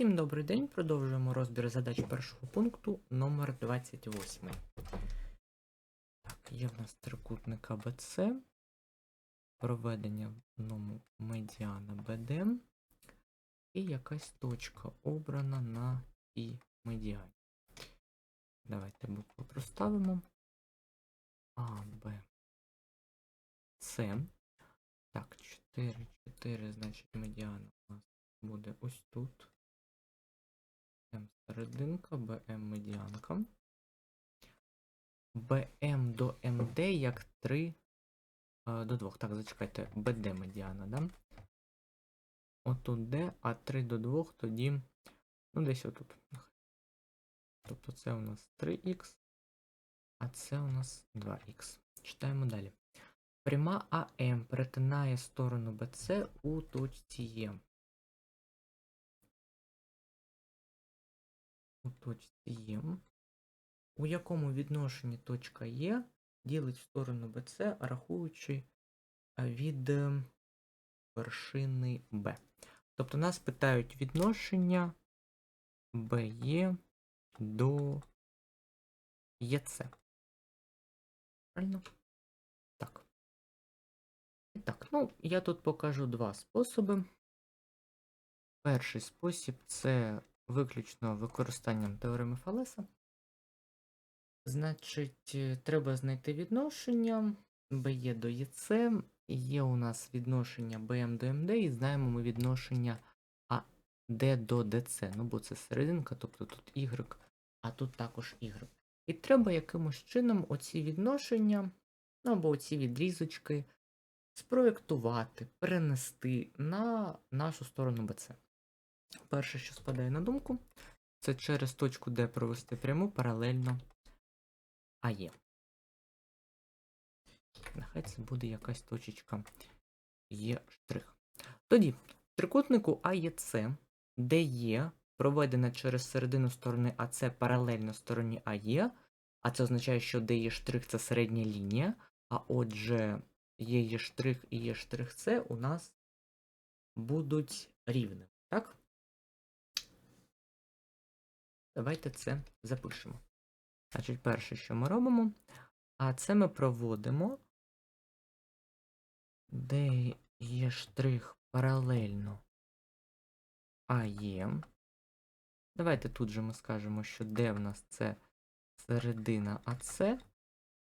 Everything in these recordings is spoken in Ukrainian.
Всім добрий день. Продовжуємо розбір задач першого пункту номер 28. Так, є в нас трикутник АБЦ, проведення в одному медіана BD і якась точка обрана на і медіані. Давайте букву проставимо. А, Б, С. Так, 4, 4, значить медіана у нас буде ось тут. М серединка, БМ медіанка. БМ до МД як 3 е, до 2. Так, зачекайте, БД медіана, да? Отут Д, а 3 до 2 тоді. Ну, десь отут. Тобто це у нас 3х, а це у нас 2х. Читаємо далі. Пряма АМ перетинає сторону БЦ у точці Е. У точці Є. У якому відношенні точка Є ділить в сторону БЦ, рахуючи е, від е, вершини Б. Тобто нас питають відношення БЕ до ЄЦ. Правильно? Так. І Так, ну, я тут покажу два способи. Перший спосіб це виключно використанням теореми Фалеса. Значить, е, треба знайти відношення BE до ЄЦ. Є у нас відношення BM до MD, і знаємо ми відношення AD до DC. Ну, бо це серединка, тобто тут Y, а тут також Y. І треба якимось чином оці відношення, ну або оці відрізочки спроєктувати, перенести на нашу сторону BC. Перше, що спадає на думку, це через точку D провести пряму паралельно АЕ. Нехай це буде якась точечка Є штрих. Тоді, в трикутнику АЕЦ, де Є проведена через середину сторони АЦ паралельно стороні АЕ, а це означає, що де штрих це середня лінія, а отже, є штрих і є штрих С у нас будуть рівними. Давайте це запишемо. Значить, перше, що ми робимо, а це ми проводимо, де є штрих паралельно АЄ. Давайте тут же ми скажемо, що де в нас це середина АЦ,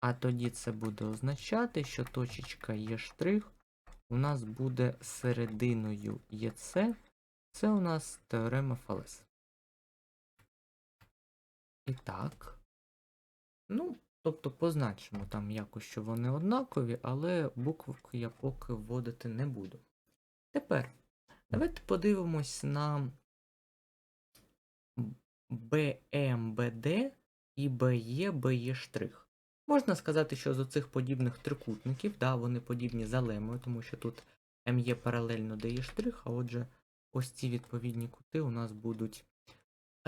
а тоді це буде означати, що точечка Є штрих у нас буде серединою ЄЦ. Це у нас теорема Фалес. І так. Ну, тобто позначимо там якось, що вони однакові, але буквки я поки вводити не буду. Тепер давайте подивимось на BMBD і BE, BE штрих. Можна сказати, що з оцих подібних трикутників, да, вони подібні за лемою, тому що тут МЄ паралельно штрих, а отже, ось ці відповідні кути у нас будуть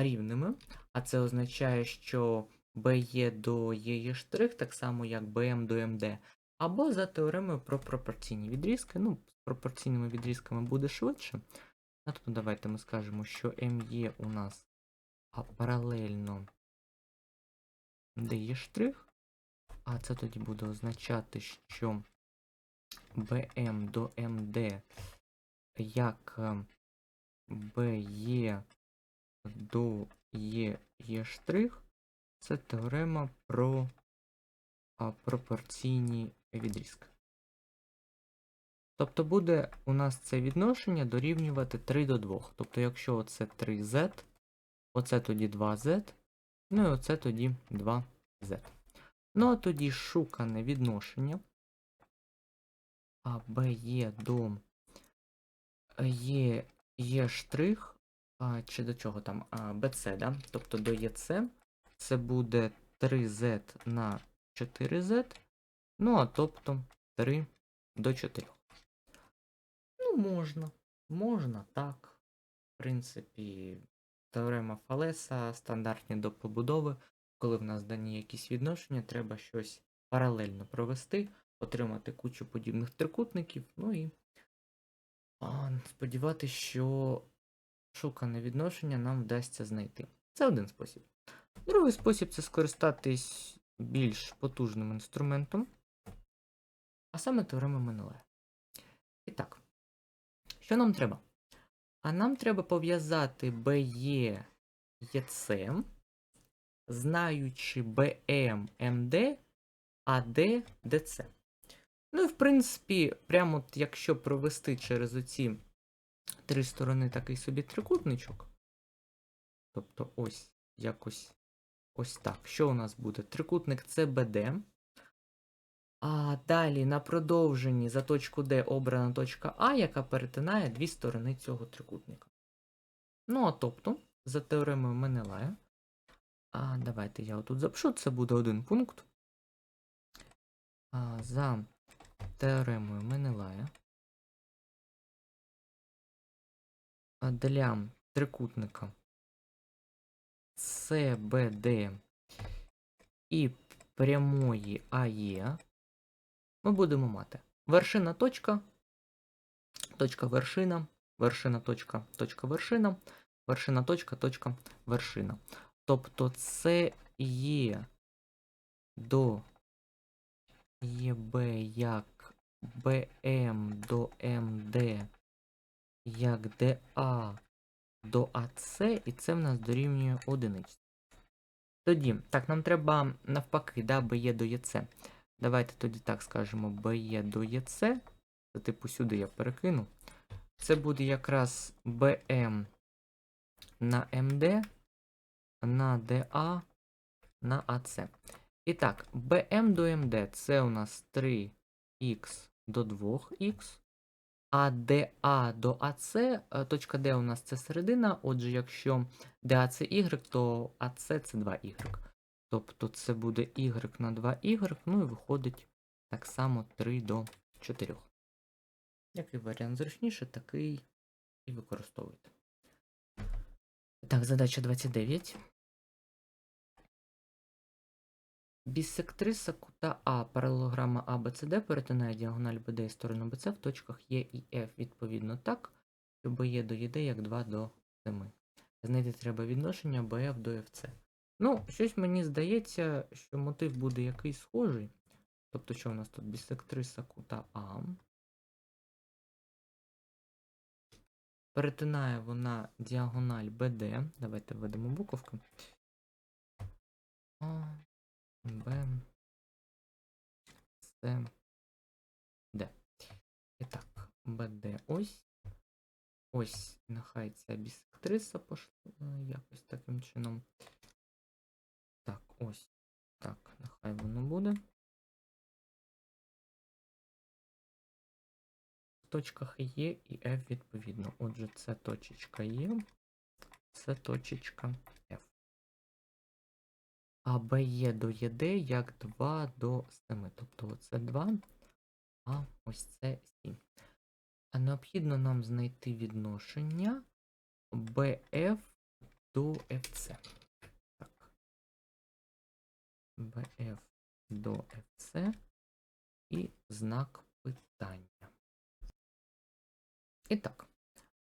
рівними, а це означає, що BE до є так само як BM до MD, або за теоремою про пропорційні відрізки. Ну, з пропорційними відрізками буде швидше. А тут давайте ми скажемо, що ME у нас паралельно дає штрих, а це тоді буде означати, що BM до MD як BE до є, є штрих, це теорема про а, пропорційні відрізки. Тобто буде у нас це відношення дорівнювати 3 до 2. Тобто, якщо оце 3z, оце тоді 2z, ну і оце тоді 2z. Ну, а тоді шукане відношення а b є до є, є штрих а, чи до чого там? А, BC, да? Тобто до ЄЦ. Це буде 3Z на 4Z. Ну, а тобто 3 до 4. Ну, можна. Можна так. В принципі, теорема Фалеса, стандартні до побудови. Коли в нас дані якісь відношення, треба щось паралельно провести, отримати кучу подібних трикутників. Ну і а, сподіватися, що шукане відношення нам вдасться знайти. Це один спосіб. Другий спосіб це скористатись більш потужним інструментом, а саме теорема Менелея. І так, що нам треба? А нам треба пов'язати BE EC, знаючи BM MD, AD DC. Ну і в принципі, прямо от якщо провести через оці три сторони такий собі трикутничок, тобто ось якось ось так. Що у нас буде? Трикутник CBD. А далі на продовженні за точку D обрана точка А, яка перетинає дві сторони цього трикутника. Ну, а тобто, за теоремою Менелая. А давайте я отут запишу, це буде один пункт. А, за теоремою Менелая. Для трикутника. CBD і прямої АЕ ми будемо мати. Вершина точка, точка вершина, вершина точка, точка вершина, вершина точка, точка вершина. Тобто це є до ЄБ як БМ до МД, як ДА до АЦ, і це в нас дорівнює одиниці. Тоді, так, нам треба навпаки, да, БЕ до ЄЦ. Давайте тоді так скажемо БЕ до ЄЦ. Це типу сюди я перекину. Це буде якраз БМ на МД, на ДА, на АЦ. І так, БМ до МД це у нас 3х до 2х. А ДА до АЦ, е, точка Д у нас це середина, отже, якщо ДА це Y, то АЦ це 2Y. Тобто це буде Y на 2Y, ну і виходить так само 3 до 4. Який варіант зручніше, такий і використовуйте. Так, задача 29. Бісектриса кута А паралелограма ABCD перетинає діагональ BD і сторону BC в точках Е і F відповідно так, що BE до ЄД як 2 до 7. Знайти треба відношення BF до FC. Ну, щось мені здається, що мотив буде якийсь схожий. Тобто, що у нас тут бісектриса кута А. Перетинає вона діагональ BD. Давайте введемо буковки. Б, С, Д. І так, БД ось. Ось, нехай ця бісектриса пошла якось таким чином. Так, ось. Так, нехай воно буде. В точках Е і F відповідно. Отже, це точечка Е, це точечка F. А БЕ до ЄД як 2 до 7. Тобто це 2, а ось це 7. А необхідно нам знайти відношення BF до FC. Так. BF до FC і знак питання. І так.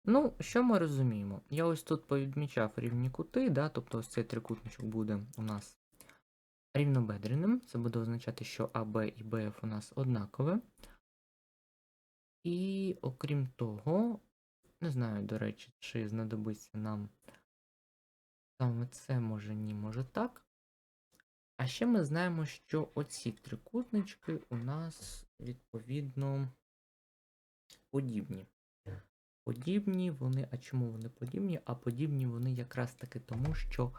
Ну, що ми розуміємо? Я ось тут повідмічав рівні кути, да, тобто ось цей трикутничок буде у нас рівнобедреним. Це буде означати, що АБ і БФ у нас однакове. І окрім того, не знаю, до речі, чи знадобиться нам саме це, може ні, може так. А ще ми знаємо, що оці трикутнички у нас відповідно подібні. Подібні вони, а чому вони подібні? А подібні вони якраз таки тому, що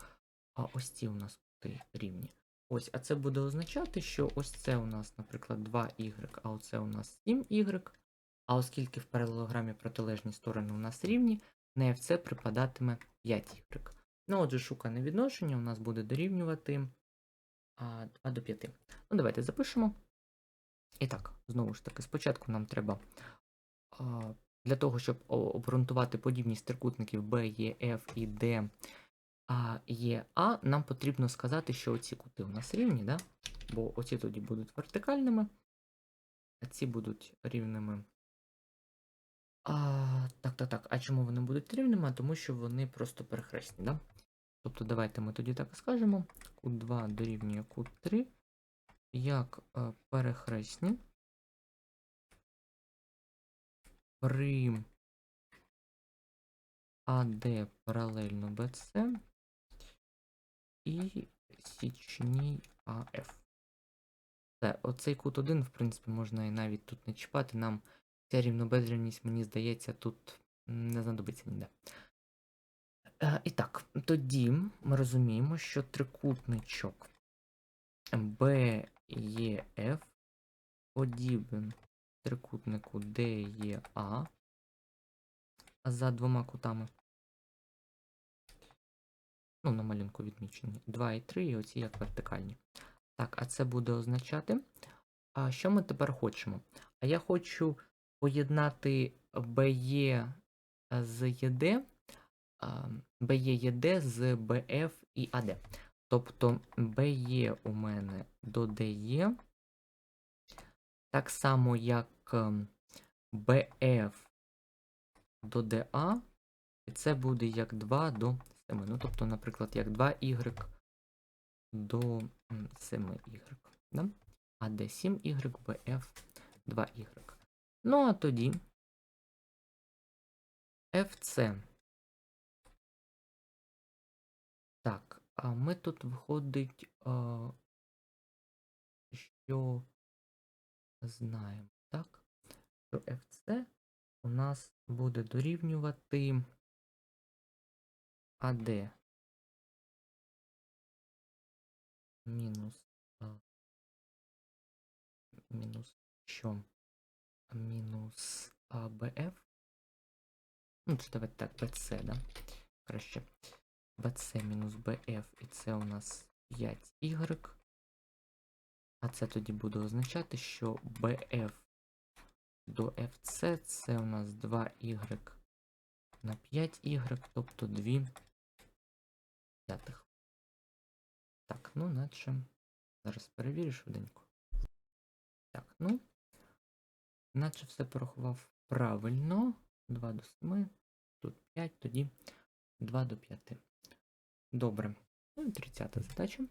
а ось ці у нас рівні. Ось, а це буде означати, що ось це у нас, наприклад, 2y, а оце у нас 7y. А оскільки в паралелограмі протилежні сторони у нас рівні, на FC припадатиме 5y. Ну, отже, шукане відношення у нас буде дорівнювати 2 до 5. Ну, давайте запишемо. І так, знову ж таки, спочатку нам треба для того, щоб обґрунтувати подібність трикутників B, E, F і D, є А, нам потрібно сказати, що оці кути у нас рівні, да? бо оці тоді будуть вертикальними, а ці будуть рівними А, так, так, так. А чому вони будуть рівними? Тому що вони просто перехресні, да? Тобто давайте ми тоді так і скажемо. Кут 2 дорівнює кут 3. Як е, перехресні. При АД паралельно БЦ і січній АФ. Це, оцей кут 1, в принципі, можна і навіть тут не чіпати. Нам ця рівнобедрівність, мені здається, тут не знадобиться ніде. Е, І так, тоді ми розуміємо, що трикутничок BEF подібен трикутнику DEA за двома кутами. Ну, на малюнку відмічені. 2 і 3, і оці як вертикальні. Так, а це буде означати. А що ми тепер хочемо? А я хочу поєднати BE з ЄД, BE ЄД з BF і AD. Тобто BE у мене додає так само, як ем, BF до DA, і це буде як 2 до 7. Ну, тобто, наприклад, як 2y до 7y. Да? А де 7y, bf 2y. Ну, а тоді fc. Так, а ми тут виходить, що знаємо, так? Що fc у нас буде дорівнювати AD мінус мінус що? Мінус АБФ. Ну, це давайте так, BC, да? Краще. BC мінус BF, і це у нас 5Y. А це тоді буде означати, що BF до FC це у нас 2Y на 5Y, тобто 2 п'ятих. Так, ну наче. Зараз перевірю швиденько. Так, ну. Наче все порахував правильно. 2 до 7. Тут 5, тоді 2 до 5. Добре. Ну і 30 задача.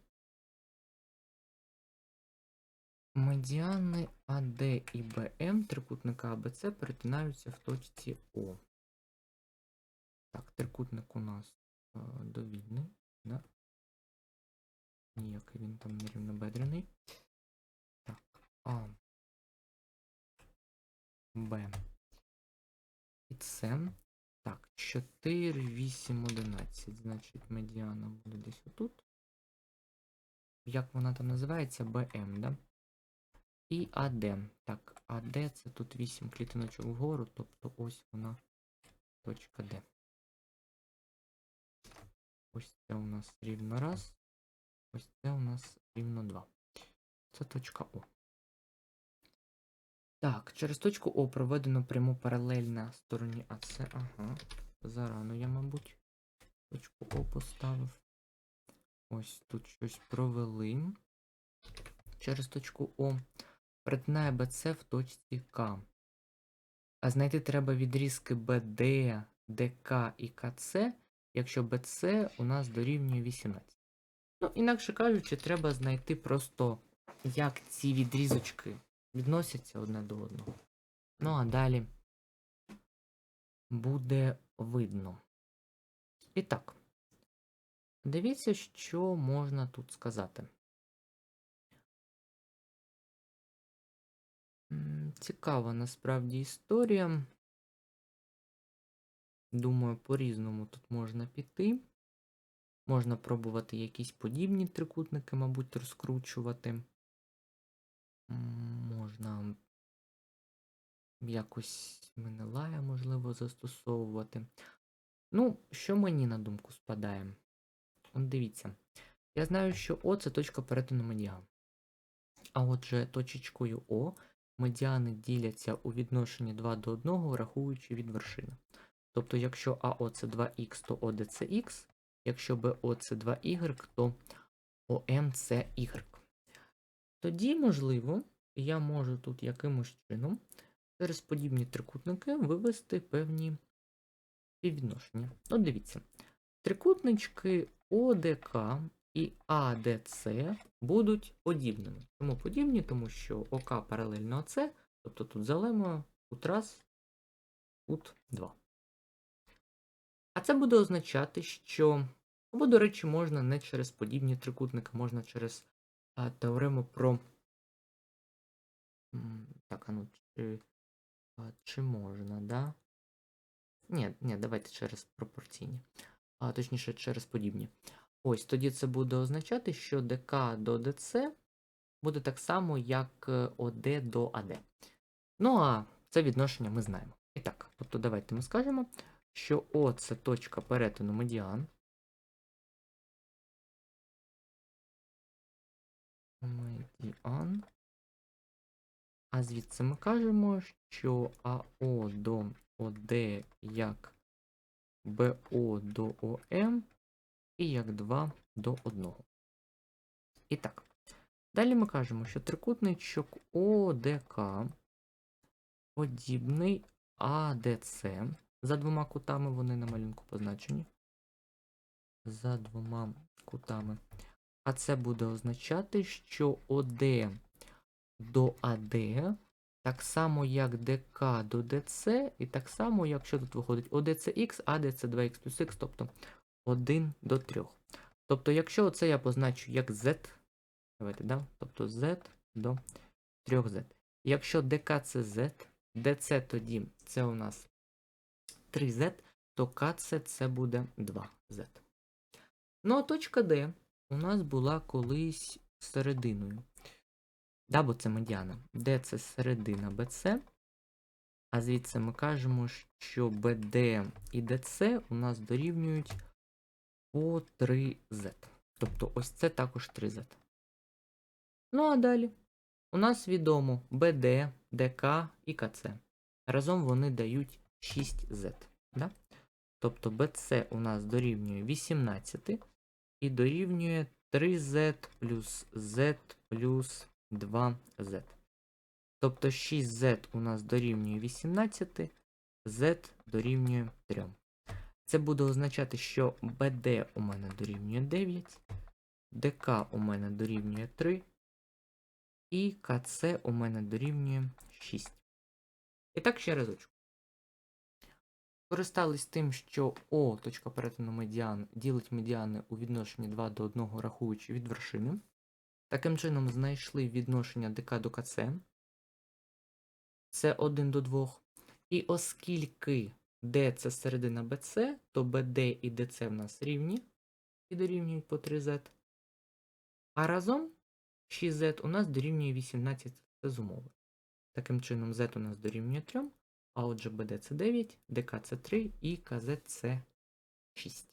Медіани АД і БМ трикутника АБЦ перетинаються в точці О. Так, трикутник у нас е, довільний. Да? Ніякий він там не рівнобедрений. Так, А. Б. І С. Так, 4, 8, 11. Значить, медіана буде десь отут. Як вона там називається? БМ, да? І АД. Так, АД це тут 8 клітиночок вгору, тобто ось вона точка Д. Ось це у нас рівно раз. Ось це у нас рівно 2. Це точка О. Так, через точку О проведено пряму паралель на стороні АЦ. Ага. Зарано я, мабуть, точку О поставив. Ось тут щось провели. Через точку О. Перетинає БЦ в точці К. А знайти треба відрізки БД, ДК і КЦ, якщо БЦ у нас дорівнює 18. Ну, інакше кажучи, треба знайти просто, як ці відрізочки відносяться одне до одного. Ну, а далі буде видно. І так, дивіться, що можна тут сказати. Цікава насправді історія. Думаю, по-різному тут можна піти. Можна пробувати якісь подібні трикутники, мабуть, розкручувати. Можна якось Менелая, можливо, застосовувати. Ну, що мені на думку спадає? От дивіться. Я знаю, що О це точка перетину медіан. А отже, точечкою О медіани діляться у відношенні 2 до 1, рахуючи від вершини. Тобто, якщо АО це 2х, то ОД це х, якщо БО це 2y, то ОМ це y. Тоді, можливо, я можу тут якимось чином через подібні трикутники вивести певні співвідношення. Ну, дивіться. Трикутнички ОДК і АДЦ будуть подібними. Чому подібні? Тому що ОК паралельно АЦ, тобто тут за лемою кут раз, кут 2. А це буде означати, що, або, до речі, можна не через подібні трикутники, можна через а, теорему про. Так, а ну, чи, а, чи можна, да? Ні, ні, давайте через пропорційні. А, точніше, через подібні. Ось, тоді це буде означати, що ДК до ДЦ буде так само, як е, ОД до АД. Ну, а це відношення ми знаємо. І так, тобто давайте ми скажемо, що О це точка перетину медіан. Медіан. А звідси ми кажемо, що АО до ОД як БО до ОМ і як 2 до 1. І так. Далі ми кажемо, що трикутничок ОДК подібний АДЦ. За двома кутами вони на малюнку позначені. За двома кутами. А це буде означати, що ОД до АД так само, як ДК до ДЦ, і так само, якщо тут виходить ОДЦХ, АДЦ 2х плюс х, тобто 1 до 3.Тобто, якщо це я позначу як Z, давайте, да? тобто Z до 3Z. Якщо ДК це Z, ДЦ тоді це у нас 3Z, то КЦ це буде 2Z. Ну, а точка D у нас була колись серединою. Да, бо це медіана. Де це середина BC. А звідси ми кажемо, що BD і DC у нас дорівнюють по 3Z. Тобто ось це також 3Z. Ну а далі у нас відомо BD, DK і КЦ. Разом вони дають 6Z. Да? Тобто BC у нас дорівнює 18 і дорівнює 3Z плюс Z плюс 2z. Тобто 6z у нас дорівнює 18, z дорівнює 3. Це буде означати, що BD у мене дорівнює 9, ДК у мене дорівнює 3, і КЦ у мене дорівнює 6. І так ще разочку. Користались тим, що О, точка перетину медіан, ділить медіани у відношенні 2 до 1, рахуючи від вершини. Таким чином, знайшли відношення ДК до КЦ. Це 1 до 2. І оскільки D це середина BC, то BD і DC в нас рівні і дорівнюють по 3Z. А разом 6Z у нас дорівнює 18 це з умови. Таким чином, Z у нас дорівнює 3, а отже це 9, ДК це 3 і КЗЦ це 6.